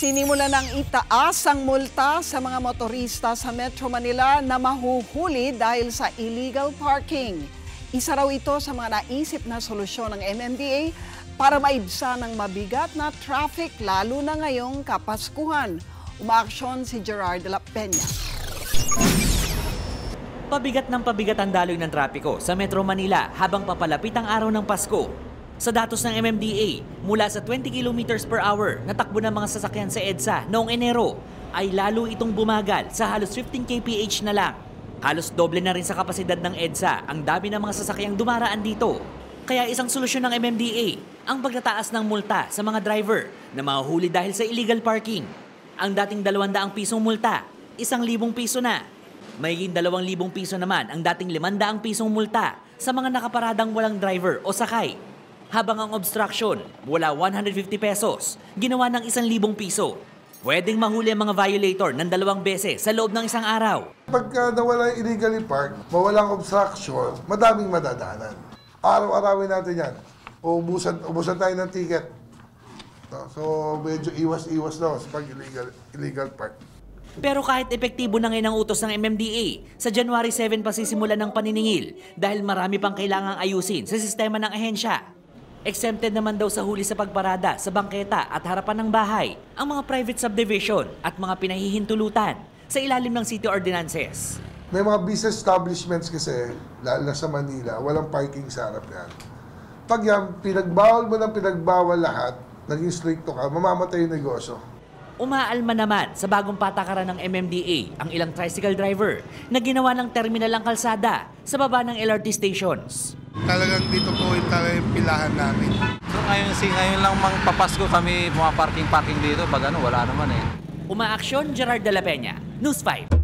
Sinimula ng itaas ang multa sa mga motorista sa Metro Manila na mahuhuli dahil sa illegal parking. Isa raw ito sa mga naisip na solusyon ng MMDA para maibsa ng mabigat na traffic lalo na ngayong Kapaskuhan. Umaaksyon si Gerard de la Peña. Pabigat ng pabigat ang daloy ng trapiko sa Metro Manila habang papalapit ang araw ng Pasko. Sa datos ng MMDA, mula sa 20 kilometers per hour na takbo ng mga sasakyan sa EDSA noong Enero, ay lalo itong bumagal sa halos 15 kph na lang. Halos doble na rin sa kapasidad ng EDSA ang dami ng mga sasakyang dumaraan dito. Kaya isang solusyon ng MMDA ang pagtataas ng multa sa mga driver na mahuhuli dahil sa illegal parking. Ang dating 200 pisong multa, 1,000 piso na. Mayiging 2,000 piso naman ang dating 500 pisong multa sa mga nakaparadang walang driver o sakay habang ang obstruction wala 150 pesos, ginawa ng 1,000 piso. Pwedeng mahuli ang mga violator ng dalawang beses sa loob ng isang araw. Pagka nawala yung illegally park, mawalang obstruction, madaming madadaanan. Araw-arawin natin yan. Ubusan, ubusan tayo ng ticket. So, medyo iwas-iwas daw sa pag illegal, illegal park. Pero kahit epektibo na ngayon ang utos ng MMDA, sa January 7 pa sisimula ng paniningil dahil marami pang kailangang ayusin sa sistema ng ahensya. Exempted naman daw sa huli sa pagparada sa bangketa at harapan ng bahay ang mga private subdivision at mga pinahihintulutan sa ilalim ng city ordinances. May mga business establishments kasi, lalo na sa Manila, walang parking sa harap yan. Pag yan, pinagbawal mo ng pinagbawal lahat, naging stricto ka, mamamatay yung negosyo. Umaalma naman sa bagong patakaran ng MMDA ang ilang tricycle driver na ginawa ng terminal ang kalsada sa baba ng LRT stations. Talagang dito po yung talagang pilahan namin. So ngayon, si, ngayon lang mang papasko kami mga parking-parking dito. Pag ano, wala naman eh. Umaaksyon Gerard de la Peña, News 5.